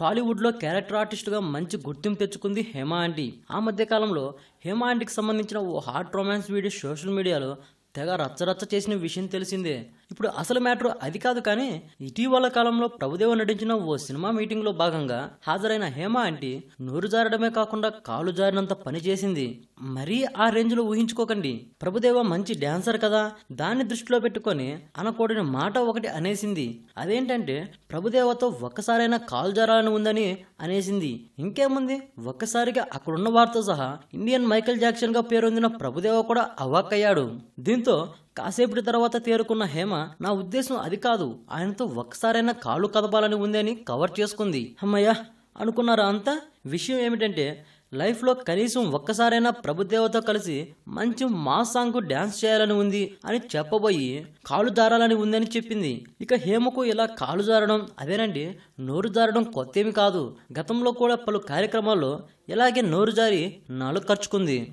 టాలీవుడ్లో క్యారెక్టర్ ఆర్టిస్ట్గా మంచి గుర్తింపు తెచ్చుకుంది హేమా ఆంటీ. ఆ మధ్య కాలంలో హేమా ఆంటీకి సంబంధించిన ఓ హాట్ రొమాన్స్ వీడియో సోషల్ మీడియాలో తెగ రచ్చరచ్చ చేసిన విషయం తెలిసిందే. ఇప్పుడు అసలు మ్యాటర్ అది కాదు కానీ ఇటీవల కాలంలో ప్రభుదేవ నటించిన ఓ సినిమా మీటింగ్లో భాగంగా హాజరైన హేమ ఆంటీ నోరు జారడమే కాకుండా కాలు జారినంత పని చేసింది. మరీ ఆ రేంజ్లో ఊహించుకోకండి. ప్రభుదేవ మంచి డాన్సర్ కదా. దాన్ని దృష్టిలో పెట్టుకొని అనకూడని మాట ఒకటి అనేసింది. అదేంటంటే ప్రభుదేవతో ఒక్కసారైనా కాలు జారాలని ఉందని అనేసింది. ఇంకేముంది? ఒక్కసారిగా అక్కడున్న వారితో సహా ఇండియన్ మైకేల్ జాక్సన్గా పేరొందిన ప్రభుదేవ కూడా అవాక్కయ్యాడు. దీంతో కాసేపటి తర్వాత తేరుకున్న హేమ నా ఉద్దేశం అది కాదు. ఆయనతో ఒక్కసారైనా కాళ్ళు కదపాలని ఉంది అని కవర్ చేసుకుంది. అమ్మయ్య అనుకున్నారా అంతా? విషయం ఏమిటంటే లైఫ్లో కనీసం ఒక్కసారైనా ప్రభుదేవతో కలిసి మంచి మా సాంగ్కు డ్యాన్స్ చేయాలని ఉంది అని చెప్పబోయి కాలు జారాలని ఉందని చెప్పింది. ఇక హేమకు ఇలా కాలు జారడం అదేనండి నోరు జారడం కొత్త ఏమి కాదు. గతంలో కూడా పలు కార్యక్రమాల్లో ఇలాగే నోరు జారి నాలుగు ఖర్చుకుంది.